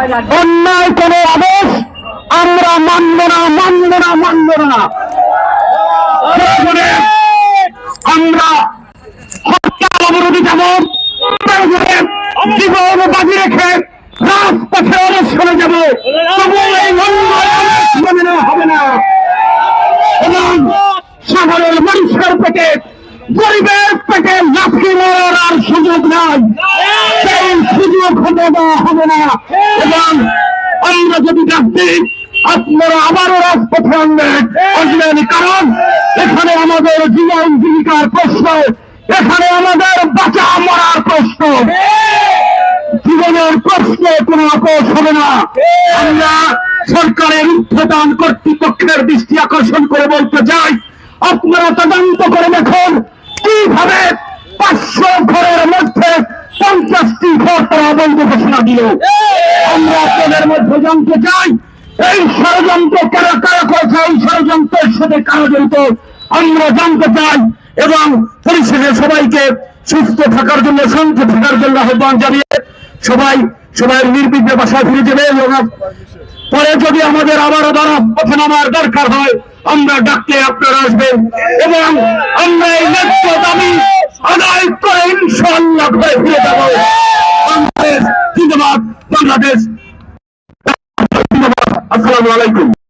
অন্যায় কোন আদেশ, আমরা মানব না মানব না মানব না। আমরা হরতাল অবরোধে যাব জীবন বাজি রেখে রাজপথে অনুষ্ঠানে যাব। মেনে হবে না। এবং শহরের মানুষের পেটে, গরিবের পেটে লাফি মারার সুযোগ নাই। সুযোগ হবে না। এবং আমরা যদি ডাক আপনারা আবারও রাজপথে আনবেন। কারণ এখানে আমাদের জীবন জীবিকার প্রশ্ন, এখানে আমাদের বাঁচা মরার প্রশ্ন। জীবনের প্রশ্নে কোনো আপোষ হবে না। আমরা সরকারের উচ্চদান কর্তৃপক্ষের দৃষ্টি আকর্ষণ করে বলতে চাই, আপনারা তদন্ত করে দেখুন, কীভাবে পাঁচশো ঘরের ঘর ঘোষণা দিল আমরা আপনাদের মধ্যে জানতে চাই। এই ষড়যন্ত্র কারা কারা করেছে, এই ষড়যন্ত্রের সাথে কারা জড়িত, আমরা জানতে চাই এবং পরিশেষে সবাইকে সুস্থ থাকার জন্য, শান্ত থাকার জন্য আহ্বান জানিয়ে সবাই সবাই নির্বিঘ্নে বাসায় ফিরে যাবে এবং পরে যদি আমাদের আবারও দ্বারা পথে নামার দরকার হয়, আমরা ডাকলে আপনারা আসবেন এবং আমরা এই ন্যায্য দাবি আদায় করে ইনশাল্লাহ ঘরে ফিরে যাব। বাংলাদেশ। আসসালামু আলাইকুম।